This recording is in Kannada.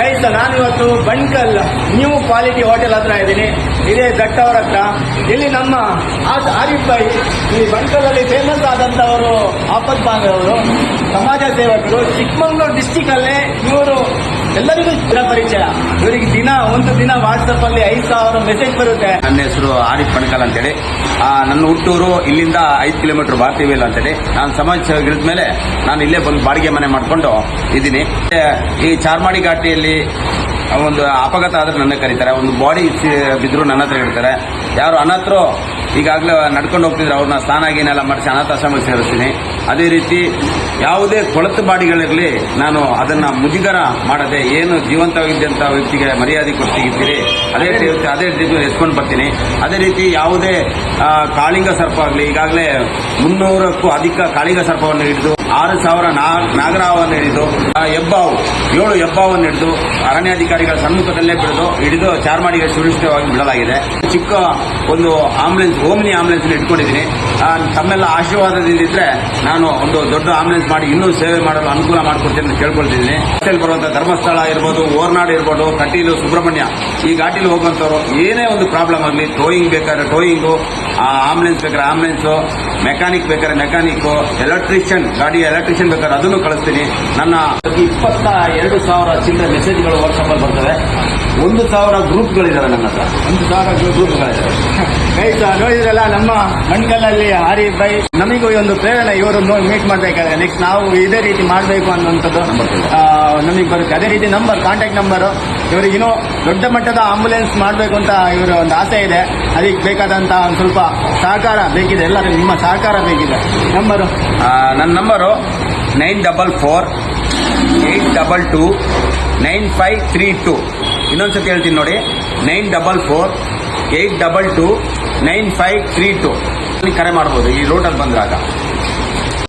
ಗೈಸ್ ನಾನು ಇವತ್ತು ಬಣ್ಕಲ್ ನ್ಯೂ ಕ್ವಾಲಿಟಿ ಹೋಟೆಲ್ ಹತ್ರ ಇದ್ದೀನಿ. ಇದೇ ದಟ್ಟವರ ಹತ್ರ. ಇಲ್ಲಿ ನಮ್ಮ ಆರಿಫ್ ಭಾಯಿ, ಈ ಬಂಡ್ಕಲ್ ಅಲ್ಲಿ ಫೇಮಸ್ ಆದಂತವರು ಆಪತ್ ಅವರು ಸಮಾಜ ಸೇವಕರು, ಚಿಕ್ಕಮಗಳೂರು ಡಿಸ್ಟಿಕ್ ಅಲ್ಲೇ ಇವರು ಎಲ್ಲರಿಗೂ ಚಿತ್ರ ಪರಿಚಯ. ಇವರಿಗೆ ದಿನ, ಒಂದು ದಿನ ವಾಟ್ಸಪ್ ಅಲ್ಲಿ ಐದು ಸಾವಿರ ಮೆಸೇಜ್ ಬರುತ್ತೆ. ನನ್ನ ಹೆಸರು ಆರಿಫ್ ಪಣಕಲ್ ಅಂತೇಳಿ. ನನ್ನ ಹುಟ್ಟೂರು ಇಲ್ಲಿಂದ ಐದು ಕಿಲೋಮೀಟರ್ ಭಾರತೀವಿಲ್ಲ ಅಂತೇಳಿ. ನಾನು ಸಮಾಜ ಸೇವಕರಿದ ಮೇಲೆ ನಾನು ಇಲ್ಲೇ ಬಂದು ಬಾಡಿಗೆ ಮನೆ ಮಾಡಿಕೊಂಡು ಇದ್ದೀನಿ. ಈ ಚಾರ್ಮಾಡಿ ಘಾಟಿಯಲ್ಲಿ ಒಂದು ಅಪಘಾತ ಆದ್ರೆ ನನ್ನ ಕರೀತಾರೆ. ಒಂದು ಬಾಡಿ ಬಿದ್ದರೂ ನನ್ನ ಹತ್ರ ಇಡ್ತಾರೆ ಯಾರು ಅನಾಥರು ಈಗಾಗಲೇ ನಡ್ಕೊಂಡು ಹೋಗ್ತಿದ್ರೆ ಅವ್ರನ್ನ ಸ್ನಾನ ಗೀನೆಲ್ಲ ಮಾಡಿಸಿ ಅನಾಥಾಶ್ರಮಕ್ಕೆ ಸೇರಿಸ್ತೀನಿ. ಅದೇ ರೀತಿ ಯಾವುದೇ ಕೊಳತು ಬಾಡಿಗಳಿರಲಿ ನಾನು ಅದನ್ನ ಮುಜುಗರ ಮಾಡದೆ ಏನು ಜೀವಂತವಾಗಿದ್ದಂಥ ವ್ಯಕ್ತಿಗೆ ಮರ್ಯಾದೆ ಕೊಡ್ತಿದ್ದೀರಿ ಅದೇ ರೀತಿ ಅದೇ ರೀತಿ ಎತ್ಕೊಂಡು ಬರ್ತೀನಿ. ಅದೇ ರೀತಿ ಯಾವುದೇ ಕಾಳಿಂಗ ಸರ್ಪ ಆಗಲಿ, ಈಗಾಗಲೇ ಮುನ್ನೂರಕ್ಕೂ ಅಧಿಕ ಕಾಳಿಂಗ ಸರ್ಪವನ್ನು ಹಿಡಿದು, ಆರು ಸಾವಿರ ನಾಗರಾವನ್ನು ಹಿಡಿದು ಹೆಬ್ಬಾವು ಏಳು ಹೆಬ್ಬಾವನ್ನು ಹಿಡಿದು, ಅರಣ್ಯಾಧಿಕಾರಿಗಳ ಸಮ್ಮುಖದಲ್ಲೇ ಬಿಡಿದು, ಹಿಡಿದು ಚಾರ್ಮಾಡಿಗೆ ಸುರಕ್ಷಿತವಾಗಿ ಬಿಡಲಾಗಿದೆ. ಚಿಕ್ಕ ಒಂದು ಆಂಬುಲೆನ್ಸ್, ಓಮ್ನಿ ಆಂಬುಲೆನ್ಸ್ ಇಟ್ಕೊಂಡಿದ್ದೀನಿ. ತಮ್ಮೆಲ್ಲ ಆಶೀರ್ವಾದದಿಂದಿದ್ರೆ ನಾನು ಒಂದು ದೊಡ್ಡ ಆಂಬುಲೆನ್ಸ್ ಮಾಡಿ ಇನ್ನೂ ಸೇವೆ ಮಾಡಲು ಅನುಕೂಲ ಮಾಡಿಕೊಡ್ತೀನಿ ಅಂತ ಕೇಳ್ಕೊಳ್ತಿದ್ದೀನಿ. ಬರುವಂತಹ ಧರ್ಮಸ್ಥಳ ಇರ್ಬೋದು, ಓರ್ನಾಡು ಇರ್ಬೋದು, ಕಟೀಲು, ಸುಬ್ರಹ್ಮಣ್ಯ, ಈ ಘಾಟಿಲಿ ಹೋಗುವಂಥವ್ರು ಏನೇ ಒಂದು ಪ್ರಾಬ್ಲಮ್ ಆಗಲಿ ಟೋಯಿಂಗ್ ಬೇಕಾದ್ರೆ ಟೋಯಿಂಗು ಆಂಬುಲೆನ್ಸ್ ಬೇಕಾದ್ರೆ ಆಂಬುಲೆನ್ಸು ಮೆಕ್ಯಾನಿಕ್ ಬೇಕಾದ್ರೆ ಮೆಕ್ಯಾನಿಕ್ ಎಲೆಕ್ಟ್ರಿಷಿಯನ್ ಗಾಡಿ ಎಲೆಕ್ಟ್ರಿಷಿಯನ್ ಬೇಕಾದ್ರೆ ಅದನ್ನು ಕಳಿಸ್ತೀನಿ. ನನ್ನ ಇಪ್ಪತ್ತ ಎರಡು ಸಾವಿರ ಚಿಲ್ಲರೆ ಮೆಸೇಜ್ಗಳು ವಾಟ್ಸಪ್ ಅಲ್ಲಿ ಬರ್ತವೆ. ಒಂದು ಸಾವಿರ ಗ್ರೂಪ್ಗಳಿದಾವೆ ನನ್ನ ಹತ್ರ. ಒಂದು ಸಾವಿರ ಗ್ರೂಪ್ಗಳಿದಾವೆ. ರೈತ ನೋಡಿದ್ರಲ್ಲ ನಮ್ಮ ಮಣ್ಕಲ್ಲಲ್ಲಿ ಆರಿಫ್ ಬೈ ನಮಗೂ ಒಂದು ಪ್ರೇರಣೆ ಇವರು ಮೀಟ್ ಮಾಡಬೇಕಾದ್ರೆ ನೆಕ್ಸ್ಟ್ ನಾವು ಇದೇ ರೀತಿ ಮಾಡಬೇಕು ಅನ್ನುವಂಥದ್ದು ನಮಗೆ ಬರುತ್ತೆ. ಅದೇ ರೀತಿ ನಂಬರ್ ಕಾಂಟ್ಯಾಕ್ಟ್ ನಂಬರು ಇವರಿಗೆ ಇನ್ನೂ ದೊಡ್ಡ ಮಟ್ಟದ ಆಂಬುಲೆನ್ಸ್ ಮಾಡಬೇಕು ಅಂತ ಇವರ ಒಂದು ಆಸೆ ಇದೆ. ಅದಕ್ಕೆ ಬೇಕಾದಂತಹ ಒಂದು ಸ್ವಲ್ಪ ಸಹಕಾರ ಬೇಕಿದೆ. ಎಲ್ಲರೂ ನಿಮ್ಮ ಸಹಕಾರ ಬೇಕಿದೆ. ನಂಬರು ನನ್ನ number nine double four eight double two nine five three two ಇನ್ನೊಂದ್ಸತಿ ಹೇಳ್ತೀನಿ ನೋಡಿ. Nine double four eight double two, nine five three two. ಕರೆ ಮಾಡ್ಬೋದು, ಈ ರೂಟಲ್ಲಿ ಬಂದಾಗ